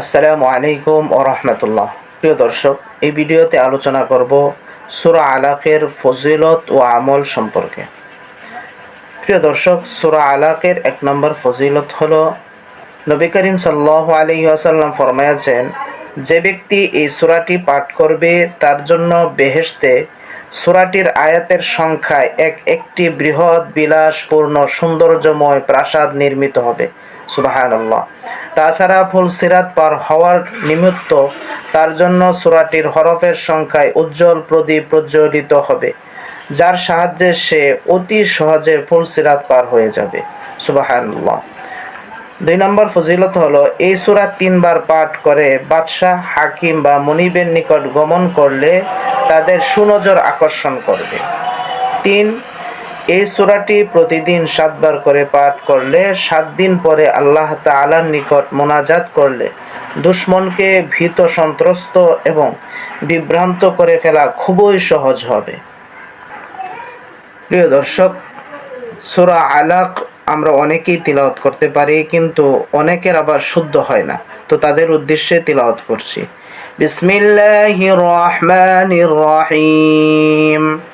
আসসালামু আলাইকুম ও রহমতুল্লাহ। প্রিয় দর্শক, এই ভিডিওতে আলোচনা করব সুরা আলাকের ফজিলত ও আমল সম্পর্কে। প্রিয় দর্শক, সুরা আলাকের এক নম্বর ফজিলত হলো, নবী করিম সাল্লাহ আলী আসাল্লাম ফরমায়াছেন, যে ব্যক্তি এই সুরাটি পাঠ করবে, তার জন্য বেহেশতে সুরাটির আয়াতের সংখ্যায় এক একটি বৃহৎ বিলাসপূর্ণ সৌন্দর্যময় প্রাসাদ নির্মিত হবে। সুবাহান্লাহ তাছাড়া ফুল সিরাত পার হওয়ার নিমিত্ত তার জন্য সুরাটির হরফের সংখ্যায় উজ্জ্বল প্রদীপ প্রজ্বলিত হবে, যার সাহায্যে সে অতি সহজে ফুল সিরাত পার হয়ে যাবে। সুবাহান্লাহ দুই নম্বর ফজিলত হলো, এই সুরা তিনবার পাঠ করে বাদশাহ হাকিম বা মনিবের নিকট গমন করলে তাদের সুনজর আকর্ষণ করবে। তিন এই সুরাটি প্রতিদিন সাতবার করে পাঠ করলে, সাত দিন পরে আল্লাহ তালার নিকট মোনাজাত করলে, দুশ্মনকে ভীত, সন্ত্রস্ত এবং বিভ্রান্ত করে ফেলা খুবই সহজ হবে। প্রিয় দর্শক, সুরা আলাক আমরা অনেকেই তিলাওয়াত করতে পারি, কিন্তু অনেকের আবার শুদ্ধ হয় না। তো তাদের উদ্দেশ্যে তিলাওয়াত করছি। বিসমিল্লাহির রহমানির রহিম।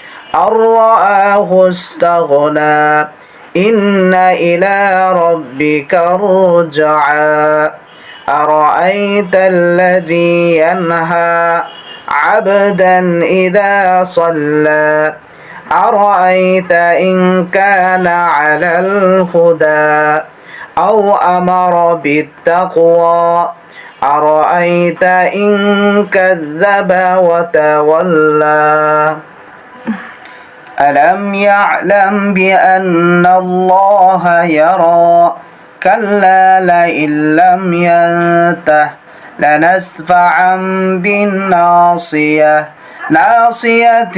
أن رآه استغنى. إن إلى ربك رجعا. أرأيت الذي ينهى عبدا إذا صلى. أرأيت إن كان على الهدى أو أمر بالتقوى. أرأيت إن كذب وتولى. ألم يعلم بأن الله يرى كلا لئن لم ينته لنسفعا بالناصية ناصية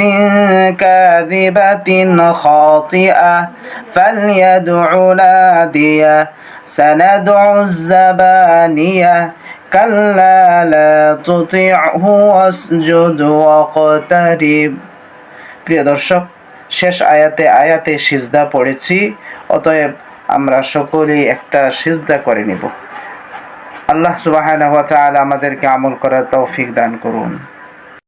كاذبة خاطئة فليدع نادية سندع الزبانية كلا لا تطعه واسجد واقترب প্রিয় দর্শক শেষ আয়াতে আয়াতে সিজদা পড়েছি, অতএব আমরা সকলেই একটা সিজদা করে নিব। আল্লাহ সুবাহ আমাদেরকে আমল করার তৌফিক দান করুন।